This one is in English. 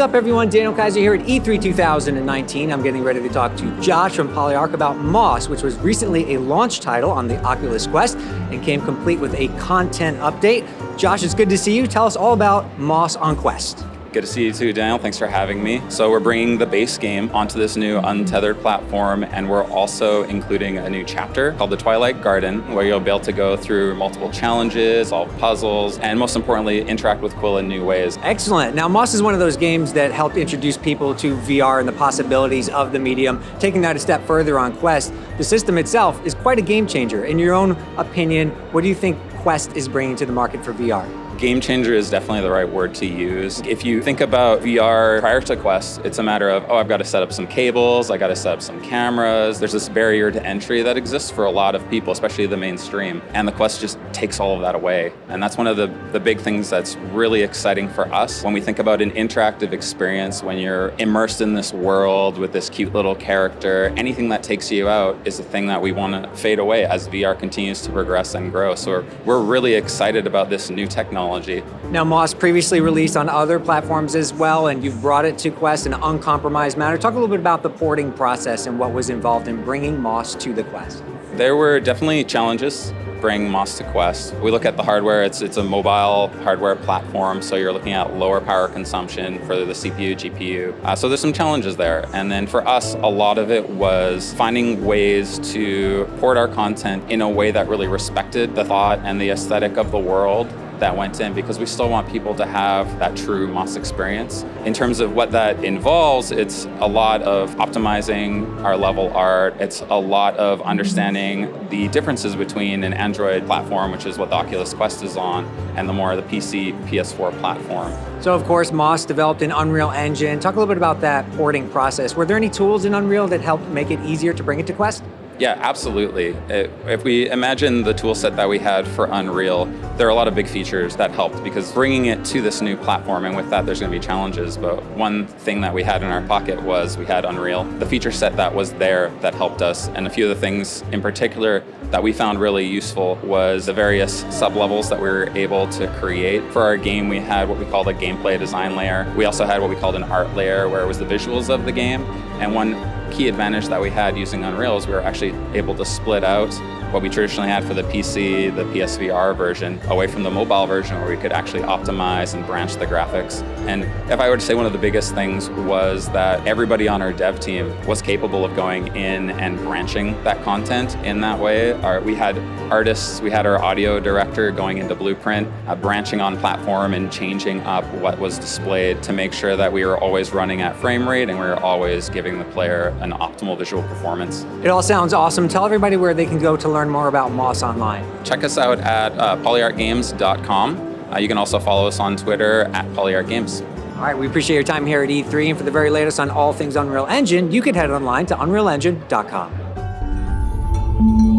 up, everyone? Daniel Kaiser here at E3 2019. I'm getting ready to talk to Josh from Polyarc about Moss, which was recently a launch title on the Oculus Quest and came complete with a content update. Josh, it's good to see you. Tell us all about Moss on Quest. Good to see you too, Daniel. Thanks for having me. So, we're bringing the base game onto this new untethered platform, and we're also including a new chapter called the Twilight Garden, where you'll be able to go through multiple challenges, solve puzzles, and most importantly, interact with Quill in new ways. Excellent. Now, Moss is one of those games that helped introduce people to VR and the possibilities of the medium. Taking that a step further on Quest, the system itself is quite a game changer. In your own opinion, what do you think Quest is bringing to the market for VR? Game changer is definitely the right word to use. If you think about VR prior to Quest, it's a matter of, oh, I've got to set up some cables, I got to set up some cameras. There's this barrier to entry that exists for a lot of people, especially the mainstream. And the Quest just takes all of that away. And that's one of the, the big things that's really exciting for us when we think about an interactive experience, when you're immersed in this world with this cute little character. Anything that takes you out is the thing that we want to fade away as VR continues to progress and grow. So we're, we're really excited about this new technology technology. Now, Moss previously released on other platforms as well, and you've brought it to Quest in an uncompromised manner. Talk a little bit about the porting process and what was involved in bringing Moss to the Quest. There were definitely challenges bring Moss to Quest. We look at the hardware, it's, it's a mobile hardware platform, so you're looking at lower power consumption for the CPU, GPU. Uh, so there's some challenges there. And then for us, a lot of it was finding ways to port our content in a way that really respected the thought and the aesthetic of the world that went in because we still want people to have that true Moss experience. In terms of what that involves, it's a lot of optimizing our level art. It's a lot of understanding the differences between an Android platform, which is what the Oculus Quest is on, and the more of the PC, PS4 platform. So of course, Moss developed an Unreal Engine. Talk a little bit about that porting process. Were there any tools in Unreal that helped make it easier to bring it to Quest? Yeah, absolutely. It, if we imagine the tool set that we had for Unreal, there are a lot of big features that helped because bringing it to this new platform, and with that, there's going to be challenges. But one thing that we had in our pocket was we had Unreal, the feature set that was there that helped us. And a few of the things in particular that we found really useful was the various sub levels that we were able to create. For our game, we had what we called a gameplay design layer. We also had what we called an art layer, where it was the visuals of the game. And one key advantage that we had using Unreal is we were actually able to split out what we traditionally had for the PC, the PSVR version, away from the mobile version where we could actually optimize and branch the graphics. And if I were to say one of the biggest things was that everybody on our dev team was capable of going in and branching that content in that way. Our, we had artists, we had our audio director going into Blueprint, uh, branching on platform and changing up what was displayed to make sure that we were always running at frame rate and we were always giving the player an optimal visual performance. It all sounds awesome. Tell everybody where they can go to learn learn more about Moss online? Check us out at uh, polyarcgames.com. Uh, you can also follow us on Twitter at polyartgames. All right, we appreciate your time here at E3. And for the very latest on all things Unreal Engine, you can head online to unrealengine.com.